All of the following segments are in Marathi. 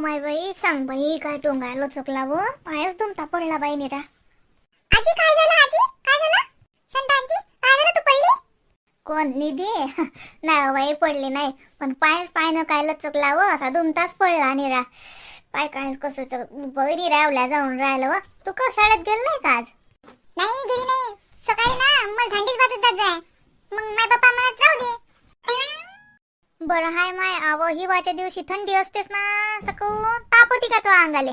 माय बाई सांग बाई काय टोंगायला चुकला व पायच दुमता पडला बाई निरा. आजी काय झालं आजी? काय झालं? काय झालं? तू पडली? कोण? निधी? नाही बाई पडली नाही. पण पायच पायनं काय चुकला व असा दुमताच पडला निरा. पाय काय कसं बरी रावल्या जाऊन राहिलं व. तू का शाळेत गेल नाही का आज? नाही गेली नाही. सकाळी ना मला थंडीच वाजत जात जाय. मग माय पप्पा म्हणत राहू दे. बरं हाय माय. अव हिवाच्या दिवशी थंडी असतेस ना सकू ताप होती का तो अंगाले?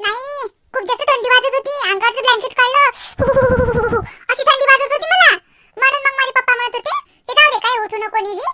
नाही खूप जास्त थंडी वाजत होती. अंगावरचं ब्लँकेट काढलं. अशी थंडी वाजत होती मला. म्हणून मग माझे पप्पा म्हणत होते की जाऊ दे काय उठू नको निधी.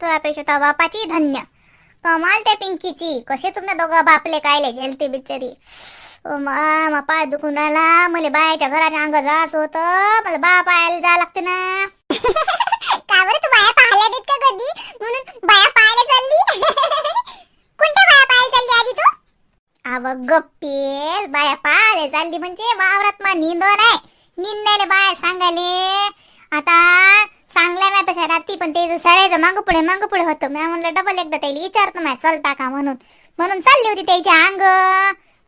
तुझ्यापेक्षा त्या बापाची धन्य. कमाल त्या पिंकीची. कसे तुम्ही दोघं बापले कायले झेलते बिचारी ओ मा पाय दुखून राहिला. मला बायाच्या घराच्या अंग जायचं होतं. मला बा पायाला जा लागते ना. का बरं तू बाया पाहायला देत का कधी? म्हणून बाया पाहायला चालली? कोणत्या बाया पाहायला चालली आधी तू? अव गप्पेल बाया पायाला चालली म्हणजे वावरात मा निंद नाही निंदायला बाया सांगाले आता सांगल्या मी तशा रात्री पण ते सरायचं मागं पुढे मागं पुढे होतं. मी म्हणलं डबल एकदा त्याला विचारतो मी चलता का म्हणून. म्हणून चालली होती त्याची अंग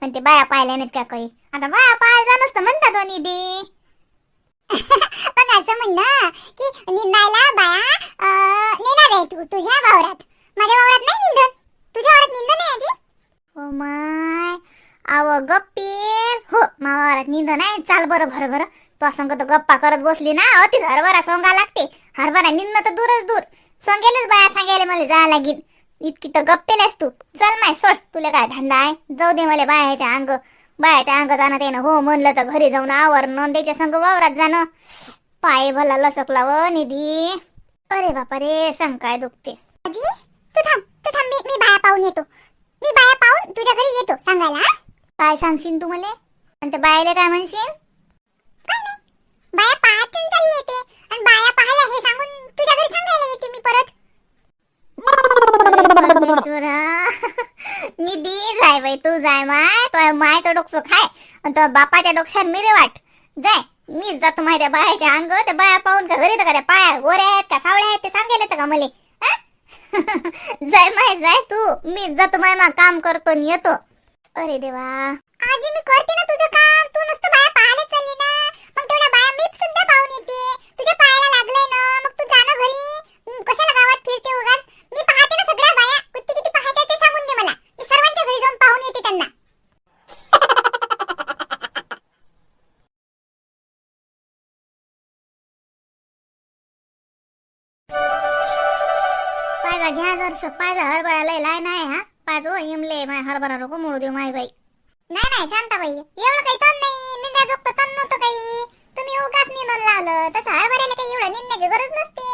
पण ते बाया पाहिल्या नाहीत का काही? आता बाया पाहायला जा नसतं म्हणतात दोन्ही दे पण असं म्हणणं की निंदायला बाया नेणार आहे तू तुझ्या वावरात. माझ्या वावरात नाही निंदन तुझ्या वावरात निंदन आहे आजी. Oh my. अव गप्पील हो मावारात निंद नाही चाल बरं भर भर. तो संग तर गप्पा करत बसली ना अति हरभरा सोंगा लागते. हरभरा निंद तर दूरच दूर. सोंगेलच बाया सांगायला मला जा लागेल इतकी तर गप्पेलेस तू. चल माय सोड. तुला काय धंदा आहे? जाऊ दे मला बायाच्या अंग. बायाच्या अंग जाणं त्यानं हो म्हणलं तर घरी जाऊन आवर. त्याच्या संग वावरात जाणं. पाय भला लसकला व निधी. अरे बापा रे सांग काय दुखते. आजी तू थांब तू थांब. मी मी बाया पाहून येतो. मी बाया पाहून तुझ्या घरी येतो सांगायला काय सांगशील तू मला? आणि त्या बायाला काय म्हणशील? काय नाही बाया पाहतून चालली येते. आणि बाया पाहायला हे सांगून तुझ्या घरी सांगायला येते मी परत. परमेश्वरा निधी जाय बाई तू जाय माय तो मायचं डोकसो खाय. आणि तो बापाच्या डोक्यात मिरे वाट. जाय मी जातो माहिती बायाच्या अंग त्या बाया पाहून का घरी का? त्या पाया गोऱ्या आहेत का सावळ्या आहेत? ते सांगायला येतं का मले जाय माय जाय तू. मीच जातो माय मा काम करतो आणि येतो. अरे देवा. आजी मी करते ना तुझं काम. तू नुसतं बाया पाहायला चालली ना. मग तेवढ्या बाया मी सुद्धा पाहून येते. तुझ्या पायाला लागलंय ना. मग तू जा ना घरी कशाला गावात फिरते उगाच? मी पाहते ना सगळ्या बाया. किती किती पाहायच्या ते सांगून दे मला. मी सर्वांच्या घरी जाऊन पाहून येते त्यांना. पाजा घ्या जर पाजा हरभरा लय लाय नाही हा. पाजो इमले माय हरभरा रोको मोडू देऊ माय बाई. नाही नाही शांताबाई एवढं काही तण नाही. निंदा जोगतं तण नव्हतं काही. तुम्ही उगाच निंदून लावलं. तसं हरभऱ्याला काही एवढं निंदण्याची गरज नसते.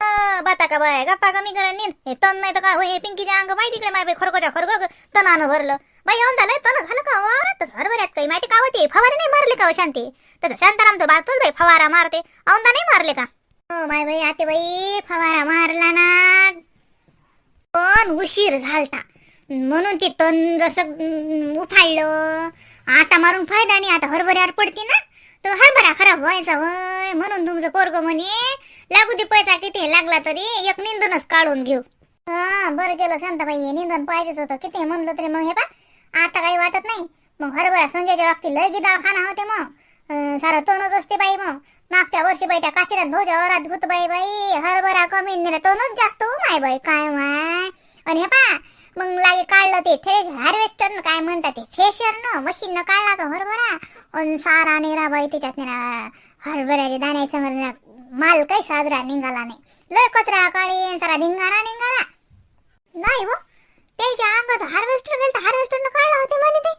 बता बाता का बाय गप्पा कमी करा निंद. हे तण नाही तर का हो, हे पिंकीच्या अंग माहिती इकडे माय बाई खरकोच्या खरगो तणानं भरलं. बाई येऊन झालंय तण झालं का हो? वावरात हरभऱ्यात काही माहिती का होती? फवारे नाही मारले का हो शांती? तसं शांताराम तो बागतोच बाई फवारा मारते. औंदा नाही मारले का? हो माय बाई आते बाई फवारा मारला ना. पण उशीर झालता. म्हणून ते तण जसं उफाळलं. आता मारून फायदा नाही आता हरभऱ्यावर पडते ना तर हरभरा खराब व्हायचा होय म्हणून तुमचं पोरग म्हणे लागू दे पैसा किती लागला तरी एक निंदनच काढून घेऊ. हा बरं केलं शांताबाई हे निंदन पाहिजेच होतं. किती म्हणलं तरी मग हे पा आता काही वाटत नाही. मग हरभरा संजयच्या बाबतीत लय गी दवाखाना होते मग. सारा सारं असते बाई मग. मागच्या वर्षी बाई त्या काशिरात भोजा वरात होत बाई बाई. हरभरा कमी तोनच जास्त हो माय बाई. काय माय? आणि हे पा मग लागे काढलं ते थ्रेश हार्वेस्टर काय म्हणतात ते? थ्रेशर न? मशीन न काढला का हरभरा? अन सारा नेरा बाई त्याच्यात नेरा हरभऱ्याच्या दाण्याचा नेरा माल काही साजरा निघाला नाही. लय कचरा काळी सारा धिंगारा निघाला. नाही वो. त्याच्या अंगात हार्वेस्टर गेलं हार्वेस्टर न काढला होते म्हणे ते.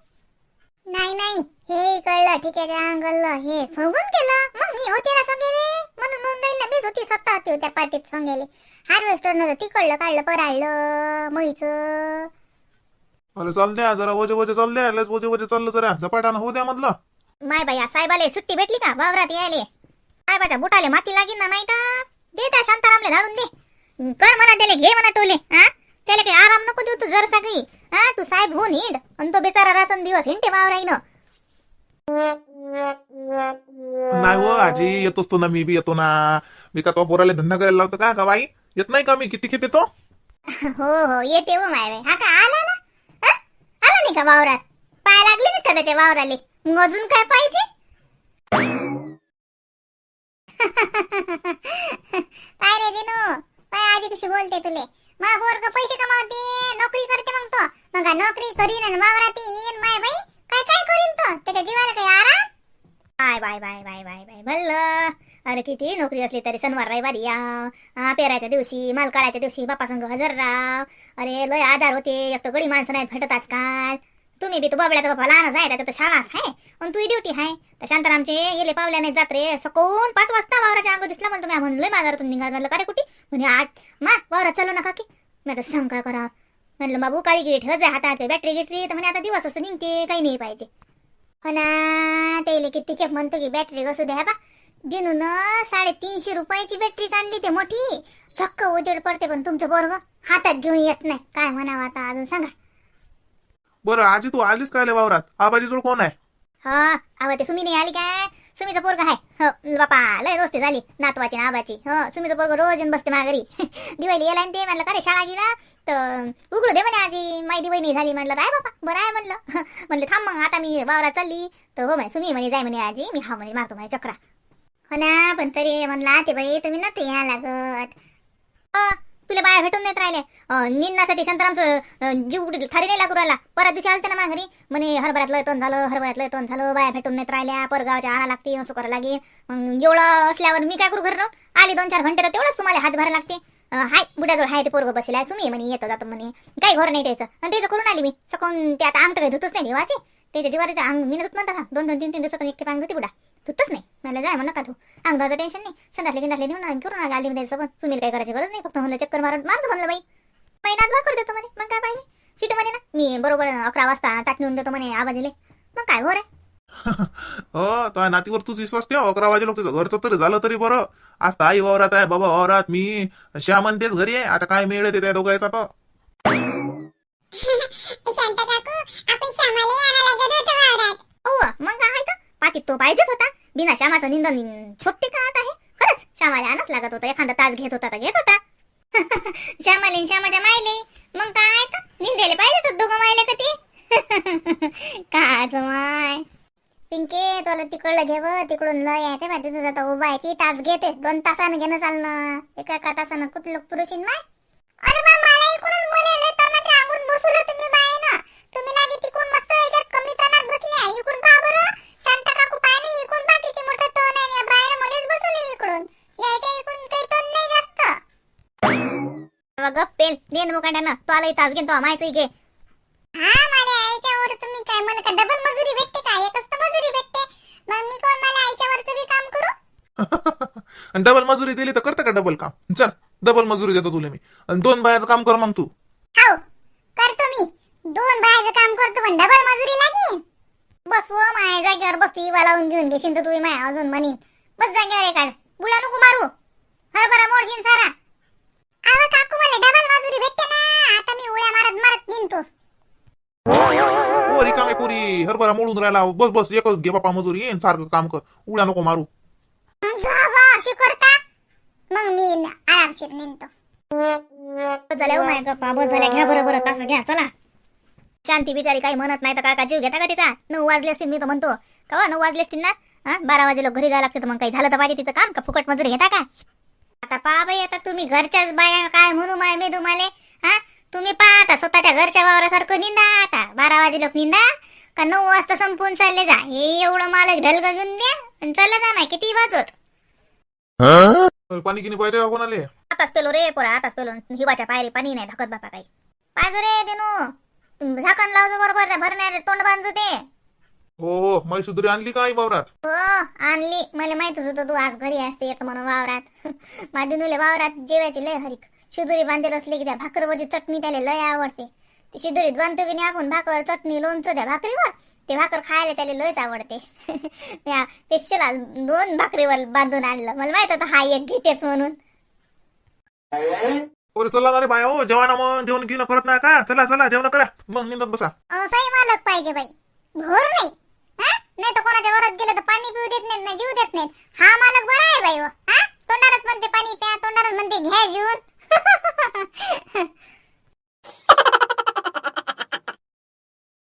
नाही नाही. हे कळलं ठीक आहे अंगल हे सोगून केलं. मग मी त्या पातीत सांगेले हार्वेस्टर नव्हतं तिकडलं काढलं पराळलं म्हैचं अरे चाल द्या जरा वजे वजे चाल द्या लस वजे वजे चाललं जरा झपाट्यानं होऊ द्या मधलं. माय बाई या साहेबाले सुट्टी भेटली का? वावरात यायले. साहेबाच्या बुटाले माती लागीन ना नाही तर दे त्या शांतारामले धाडून दे. कर म्हणा त्याले घे म्हणा टोले हा? त्याला काही आराम नको देऊ तू जरसा काही. हा तू साहेब होऊन हिंड. आणि तो बेचारा रातन दिवस हिंडते वावराईनं. नाही हो आजी येतोच तो ना मी बी येतो ना. मी का तो पोराला धंदा करायला लावतो का का बाई? येत नाही का मी? किती खेप येतो? हो हो येते हो माय बाई. हा का आला ना? हा? आला नाही का वावरात? पाय लागले नाही का त्याच्या वावराले? मग अजून काय पाहिजे? काय रे दिनू पाय आजी कशी बोलते तुले. मा पोरग पैसे कमावते नोकरी करते मग तो. मग का नोकरी करीन आणि वावरात येईन माय बाई. काय काय करीन तो? त्याच्या जीवाला काही आराम? Bye bye bye bye bye bye भल्ल अरे किती नोकरी असली तरी सणवार रविवारी या. पेरायच्या दिवशी माल काढायच्या दिवशी बापा संघ हजर राव अरे लय आधार होते एक तर गडी माणसं नाहीत भेटत आजकाल. तुम्ही बी तू बाबड्या तर बाबा लहानच आहे त्याचं तर शाळाच आहे. पण तुझी ड्युटी आहे. तर शांतारामचे येले पावल्या नाही जात रे. सकोन पाच वाजता वावराच्या अंग दिसला म्हणून तुम्ही. म्हणलं बाजारातून निघाल. म्हणलं का रे कुठे? म्हणे आज. मा वावरात चालू ना काकी. म्हटलं सांग काय करा. म्हणलं बाबू काळी गिरी ठेवत जाय हातात. बॅटरी घेतली तर म्हणे आता दिवस असं निघते काही नाही पाहिजे. हो ना त्याला किती खेप म्हणतो की बॅटरी कसू द्या बा दिनून साडेतीनशे रुपयाची बॅटरी काढली ते मोठी. चक्क उजेड पडते पण तुमचं पोरग. हातात घेऊन येत नाही. काय म्हणावं आता अजून सांगा. बरं आजी तू आलीस काय वावरात? आबाजी जोड कोण आहे? हा अव ते सुमी नाही आली काय? सुमीचा पोरग आहे हो बापा लय दोस्ती झाली नातवाची नाबाची. हो सुमीचा पोरग रोज येऊन बसते माझ्या घरी दिवाळी येला ते म्हणलं का रे शाळा गेला? तर उघडू दे म्हणे आजी माई दिवाळी नाही झाली. म्हणलं राय बापा बरं आहे म्हणलं. म्हणलं थांब मग आता मी वावरात चालली. तर हो म्हणे सुमी म्हणे जाय म्हणे आजी मी हा म्हणे मारतो म्हणे चक्रा. हो ना पण तरी म्हणला ते बाई तुम्ही नव्हते या लागत. तुला बाया भेटून नाहीत राहिले. अ, निंदण्यासाठी शांतारामचं जीव थारी नाही लागू राहिला. परत दिवशी आलते ना माझ्या घरी म्हणे हरभऱ्यातलं तोंड तण झालं हरभऱ्यातलं तोंड तण झालं बाया भेटून नाहीत राहिल्या परगावच्या आणा लागते असं करावं लागेल. मग एवढं असल्यावर मी काय करू घर आली दोन चार घंटे तर तेवढंच तुम्हाला हात भरायला लागते हाय बुड्याजवळ हाय ते पोरग बसले सुमी म्हणे येतो जातो म्हणे. काही घर नाही त्याचं आणि त्याचं करून आली मी. सकून ते आता आमटं काही धुतच नाही देवाचे. त्याच्या जीवावर ते अंग मी धुत म्हणता दोन दोन तीन तीन दिवसातून एकटे पांग धुते बुडा. धुतच नाही. मला जाय म्हणा का तू अंगाचं टेन्शन नाही संडासले गिंडासले नेऊन आणि करून आली मध्ये पण सुनील काय करायची गरज नाही फक्त म्हणलं चक्कर मारून मारचं म्हणलं बाई. महिन्यात भाकर देतो म्हणे. मग काय पाहिजे? शिटू म्हणे ना. मी बरोबर अकरा वाजता ताट नेऊन देतो म्हणे आवाजीले. मग काय हो रे हो तो नातीवर तूच विश्वास ठेव. अकरा वाजे लोक घरचं तरी झालं तरी बरं. आज तर आई वावरात आहे बाबा वावरात. मी श्यामन तेच घरी आहे. आता काय मिळेल ते त्या दोघांचा वावरात. हो मग काय पातीत तो पाहिजेच होता. बिना श्यामाचं निंदन शोभते का आता हे? खरंच श्यामाला आणच लागत होता. एखादा तास घेत होता तर घेत होता. श्यामाले श्यामाच्या मायले. मग काय आहे तर पाहिजे तर दोघं मायले का ते? काच माय. पिंके तुला तिकडलं घेव तिकडून लय यायचे माहिती. तुझा उभा आहे. ती तास घेते. दोन तासानं घेणं चालणं. एका एका तासानं कुठलं पुरुषीन माय? पेल देन मुकाट्यानं. तो आलाही तास घेतो मायचं घे. हा माझ्या आईच्यावर तुम्ही काय मला का डबल मजुरी भेटते का? एकच तर मजुरी भेटते. मग मी कोण मला आईच्यावरचं बी काम करू? आणि डबल मजुरी दिली तर करतं का डबल काम? चल डबल मजुरी देतो तुला मी. आणि दोन बायाचं काम कर मग तू. हाव करतो मी. दोन बायाचं काम करतो पण डबल मजुरी लागेल. बस व माय जागेवर बसती इवा लावून घेऊन घेशील तर तुम्ही माय अजून म्हणीन. बस जागेवर एका बुडा नको मारू. हरभरा मोडशील सारा. काकू मला डबल मजुरी भेटते ना आता मी उड्या मारत मारत निघतो. ओ रिकामे पुरी हरभरा मोडून राहिला. बस बस एकच घे बापा मजुरी येईन सारखं काम कर. उड्या नको मारू. जावा अशी करता मग मी आरामशीर निघतो. झाल्या हो माय गप्पा. बस झाल्या. घ्या बरं बरं तास घ्या चला. शांती बिचारी काही म्हणत नाही तर काय का जीव घेता का तिचा? नऊ वाजले असतील मी तर म्हणतो. का हो, नऊ वाजले असतील ना? हा बारा वाजे लोक घरी जायला लागते तर मग काही झालं तर पाहिजे तिचं काम का? फुकट मजुरी घेता का? आता पहा बाई आता तुम्ही घरच्याच बाया काय म्हणू माय मी तुम्हाला हा? तुम्ही पहा आता स्वतःच्या घरच्या वावरासारखं निंदा आता. बारा वाजे लोक निंदा. का नऊ वाजता संपून चालले जा. हे एवढं मालक ढलग घेऊन द्या आणि चाललं जा माय किती वाजवत पाणी किनी पाहिजे का कोणाले? आताच पेलो रे पोरा आताच पेलो. हिवाच्या पायरी पाणी नाही धाकत बापा काही. पाहिजे रे तुम्ही झाकण लावतो बरोबर भरण्यात तोंड बांधतो ते. हो हो मैसुदरी आणली का आई वावरात? हो आणली. मला माहितच होतं तू आज घरी असते येतं म्हणून वावरात. माझी नुले वावरात जेवायची लय हरिक. शिदुरी बांधेल असली की त्या भाकरवरची चटणी त्याला लय आवडते. ती शिदुरीत बांधतो की नाही आपण भाकर चटणी लोणचं त्या भाकरीवर? ते भाकर खायला त्याला लयच आवडते. त्या पेशला दोन भाकरीवर बांधून आणलं. मला माहीत होतं हा एक घेतेच म्हणून. चला ना रे बाय हो जेवण मग. जेवण घेऊन करत नाही का? चला चला जेवण करा. मग निंदत बसा. मालक पाहिजे बाई. घोर नाही. नाही तर कोणाच्या वरात गेलं तर पाणी पिऊ देत नाहीत ना जीव देत नाहीत. हा मालक बरा आहे बाई हो. हा? तोंडारच म्हणते पाणी प्या तोंडारच म्हणते घ्या जीवन.